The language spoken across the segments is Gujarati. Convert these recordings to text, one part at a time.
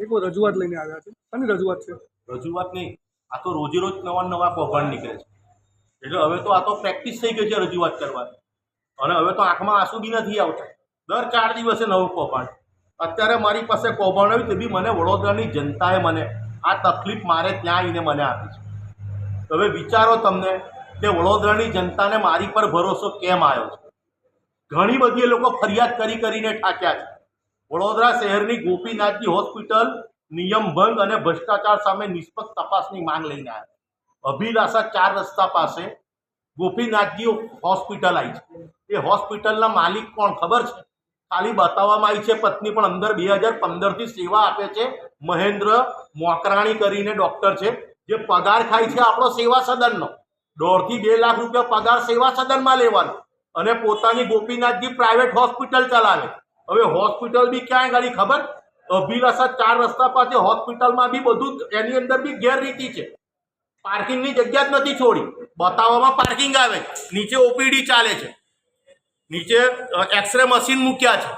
એક રજૂઆત લઈને આવ્યા છે. અને રજૂઆત છે? રજૂઆત નહીં. આ તો રોજે રોજ નવા નવા કૌભાંડ નીકળે છે. એટલે હવે તો આ તો પ્રેક્ટિસ થઈ ગઈ છે રજૂઆત કરવાની. અને હવે તો આંખમાં આંસુ બી નથી આવતા. દર ચાર દિવસે નવું કૌભાંડ અત્યારે મારી પાસે કૌભાંડ આવ્યું તે બી મને વડોદરાની જનતાએ મને આ તકલીફ મારે ત્યાં આવીને મને આપી છે. હવે વિચારો તમને કે વડોદરાની જનતાને મારી પર ભરોસો કેમ આવ્યો છે? ઘણી બધી એ લોકો ફરિયાદ કરી કરીને ઠાક્યા છે. વડોદરા શહેરની ગોપીનાથજી હોસ્પિટલ, નિયમ ભંગ અને ભ્રષ્ટાચાર સામે નિષ્પક્ષ તપાસની માંગ લઈને આવ્યા અભિલાષા ચાર રસ્તા પાસે ગોપીનાથજી હોસ્પિટલ આવી છે. એ હોસ્પિટલના માલિક કોણ ખબર છે? ખાલી બતાવવામાં આવી છે, પત્ની પણ અંદર બે હજાર પંદરથી સેવા આપે છે. મહેન્દ્ર મોકરાણી કરીને ડૉક્ટર છે. જે પગાર ખાય છે આપણો સેવા સદનનો. દોઢથી બે લાખ રૂપિયા પગાર સેવા સદનમાં લેવાનો. અને પોતાની ગોપીનાથજી પ્રાઇવેટ હોસ્પિટલ ચલાવે. હવે હોસ્પિટલ બી ક્યાં ગાડી ખબર? અભિલાષા ચાર રસ્તા પાસે હોસ્પિટલમાં બી બધું એની અંદર બી ગેરરીતિ છે. પાર્કિંગની જગ્યા જ નથી છોડી. બતાવવામાં પાર્કિંગ આવે નીચે ઓપીડી ચાલે છે. નીચે એક્સરે મશીન મૂક્યા છે.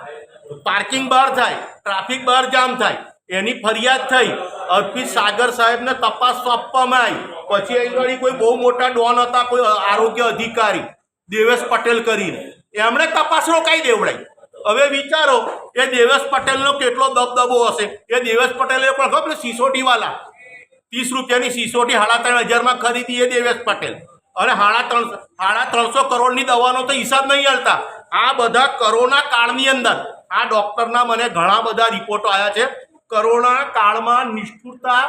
પાર્કિંગ બહાર થાય, ટ્રાફિક બહાર જામ થાય, એની ફરિયાદ થઈ. અર્પિત સાગર સાહેબને તપાસ સોંપવામાં આવી. પછી અહીં આગળ કોઈ બહુ મોટા ડોન હતા, કોઈ આરોગ્ય અધિકારી, દેવેશ પટેલ કરીને. એમણે તપાસ રોકાઈ દેવડાઈ. હવે વિચારો, એ દેવેશ પટેલનો કેટલો દબદબો હશે? એ દેવેશ પટેલે પણ ખબર સિસોટીવાલા, ત્રીસ રૂપિયાની સિસોટી સાડા ત્રણ હજારમાં ખરીદી એ દેવેશ પટેલ. અને સાડા ત્રણસો સાડા ત્રણસો કરોડની દવાનો તો હિસાબ નહીં હાલતા. આ બધા કરોના કાળની અંદર, આ ડૉક્ટરના મને ઘણા બધા રિપોર્ટો આવ્યા છે. કરોના કાળમાં નિષ્ઠુરતા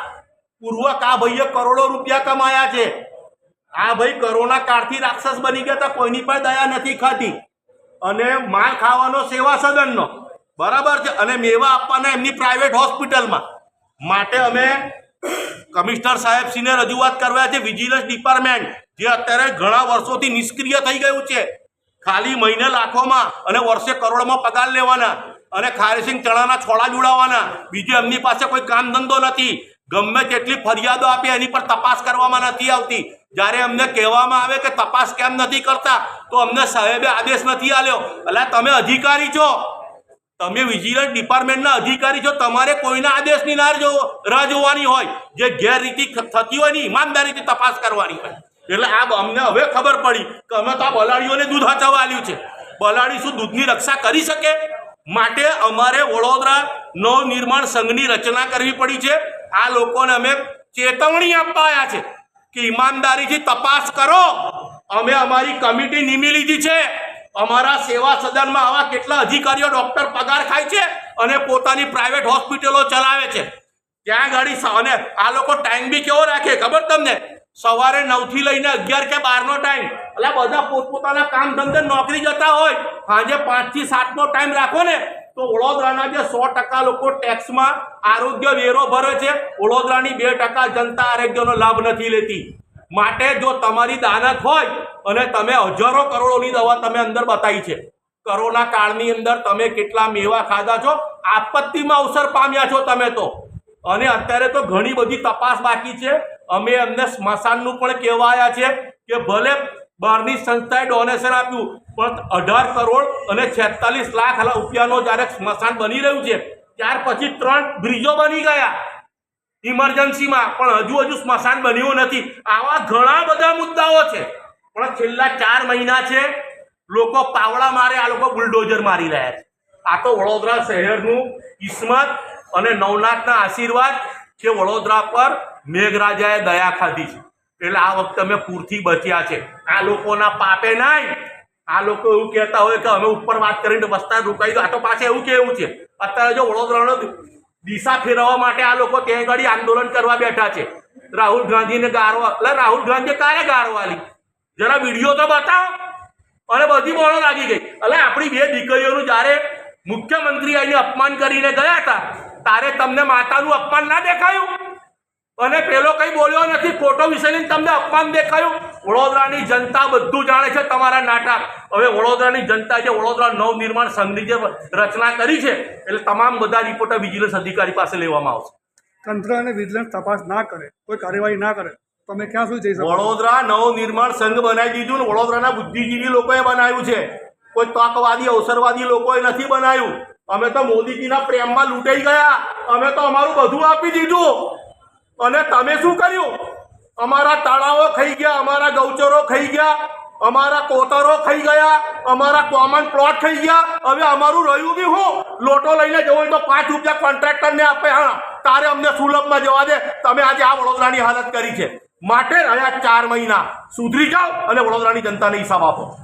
પૂર્વક આ ભાઈએ કરોડો રૂપિયા કમાયા છે. આ ભાઈ કરોના કાળથી રાક્ષસ બની ગયા હતા, કોઈની પણ દયા નથી ખાતી અને માલ ખાવાનો સેવા સદનનો. બરાબર છે? અને મેવા આપવાના એમની પ્રાઇવેટ હોસ્પિટલમાં માટે અમે કમિશનર સાહેબશ્રીને રજૂઆત કરવા છે વિજિલન્સ ડિપાર્ટમેન્ટ જે અત્યારે ઘણા વર્ષોથી નિષ્ક્રિય થઈ ગયું છે. ખાલી મહિને લાખોમાં અને વર્ષે કરોડમાં પગાર લેવાના અને ખારીસિંગ ચણાના છોડા જોડાવાના. બીજું એમની પાસે કોઈ કામ ધંધો નથી. ગમે તેટલી ફરિયાદો આપી, એની પર તપાસ કરવામાં નથી આવતી. જ્યારે અમને કહેવામાં આવે કે તપાસ કેમ નથી કરતા, તો અમને સાહેબે આદેશ નથી આલ્યો એટલે તમે અધિકારી છો. તમે વિજિલન્સ ડિપાર્ટમેન્ટના અધિકારી છો. તમારે કોઈના આદેશની ના રાહ જોવાની હોય. જે ગેરરીતિ થતી હોય ને ઈમાનદારીથી તપાસ કરવાની હોય. એટલે આ અમને હવે ખબર પડી કે અમે તો આ બલાડીઓને દૂધ હચાવવા આવ્યું છે. બલાડી શું દૂધની રક્ષા કરી શકે? માટે અમારે વડોદરા નવનિર્માણ સંઘની રચના કરવી પડી છે. આ લોકોને અમે ચેતવણી આપવા આવ્યા છે કે ઈમાનદારીથી તપાસ કરો. અમે અમારી કમિટી નીમી લીધી છે. અમારા સેવા સદનમાં આવા કેટલા અધિકારીઓ ડોક્ટર પગાર ખાય છે અને પોતાની પ્રાઇવેટ હોસ્પિટલો ચલાવે છે. ત્યાં ગાડી અને આ લોકો ટાઈમ બી કેવો રાખે ખબર તમને? સવારે નવથી લઈને અગિયાર કે બારનો ટાઈમ એટલે બધા પોતપોતાના કામ ધંધે નોકરી જતા હોય. સાંજે પાંચથી સાતનો ટાઈમ રાખો ને, તો વડોદરાના જે સો ટકા લોકો ટેક્સમાં આરોગ્ય વેરો ભરે છે. વડોદરાની બે ટકા જનતા આરોગ્યનો લાભ નથી લેતી. માટે જો તમારી દાનત હોય અને તમે હજારો કરોડોની દવા તમે અંદર બતાવી છે. કરોના કાળની અંદર તમે કેટલા મેવા ખાધા છો? આપત્તિમાં અવસર પામ્યા છો તમે તો. અને અત્યારે તો ઘણી બધી તપાસ બાકી છે. અમે એમને સ્મશાનનું પણ કહેવાયા છે કે ભલે બહારની સંસ્થાએ ડોનેશન આપ્યું, પણ અઢાર કરોડ અને છેતાલીસ લાખ રૂપિયાનો જ્યારે સ્મશાન બની રહ્યું છે, ત્યાર પછી ત્રણ બ્રિજો બની ગયા. ઇમરજન્સીમાં પણ હજુ હજુ સ્મશાન બન્યું નથી. આવા ઘણા બધા મુદ્દાઓ છે. પણ છેલ્લા ચાર મહિના છે, લોકો પાવડા મારે, આ લોકો બુલડોઝર મારી રહ્યા છે. આ તો વડોદરા શહેરનું કિસ્મત અને નવનાથના આશીર્વાદ કે વડોદરા પર મેઘરાજાએ દયા ખાધી છે. એટલે આ વખતે અમે પૂરથી બચ્યા છે. આ લોકોના પાપે નહીં. આ લોકો એવું કહેતા હોય કે અમે ઉપર વાત કરીને વસ્તા રોકાઈ દો આ તો પાછું એવું કેવું છે. અત્યારે જો વડોદરાનો દિશા ફેરવવા માટે આ લોકો ત્યાં આગળ આંદોલન કરવા બેઠા છે. રાહુલ ગાંધીને ગારવા એટલે રાહુલ ગાંધીએ કારે ગારવાલી જરા વીડિયો તો બતાવો. અને બધી બોળો લાગી ગઈ. એટલે આપણી બે દીકરીઓનું જ્યારે મુખ્યમંત્રી આવીને અપમાન કરીને ગયા હતા, તારે તમને માતાનું અપમાન ના દેખાયું? અને પેલો કંઈ બોલ્યો નથી. ફોટો વિષય લઈને તમને અપમાન દેખાયું? વડોદરાની જનતા બધું જાણે છે તમારા નાટક હવે વડોદરાની જનતા જે વડોદરા નવનિર્માણ સંઘની જે રચના કરી છે એટલે તમામ બધા રિપોર્ટો વિજિલન્સ અધિકારી પાસે લેવામાં આવશે. તંત્ર અને વિજિલન્સ તપાસ ના કરે કોઈ કાર્યવાહી ના કરે તમે ક્યાં સુધી જઈ શકો? વડોદરા નવનિર્માણ સંઘ બનાવી દીધું ને વડોદરાના બુદ્ધિજીવી લોકોએ બનાવ્યું છે. કોઈ તકવાદી અવસરવાદી લોકોએ નથી બનાવ્યું. અમે તો મોદીજીના પ્રેમમાં લૂંટાઈ ગયા. અમે તો અમારું બધું આપી દીધું. અને તમે શું કર્યું? અમારા તળાવો ખાઈ ગયા, અમારા ગૌચરો ખાઈ ગયા, અમારા કોતરો ખાઈ ગયા, અમારા કોમન પ્લોટ ખાઈ ગયા. હવે અમારું રહ્યું બી હું? લોટો લઈને જવું તો પાંચ રૂપિયા કોન્ટ્રાક્ટરને આપે, હા. તારે અમને સુલભમાં જવા દે. તમે આજે આ વડોદરાની હાલત કરી છે. માટે રહ્યા ચાર મહિના સુધરી જાઓ અને વડોદરાની જનતાને હિસાબ આપો.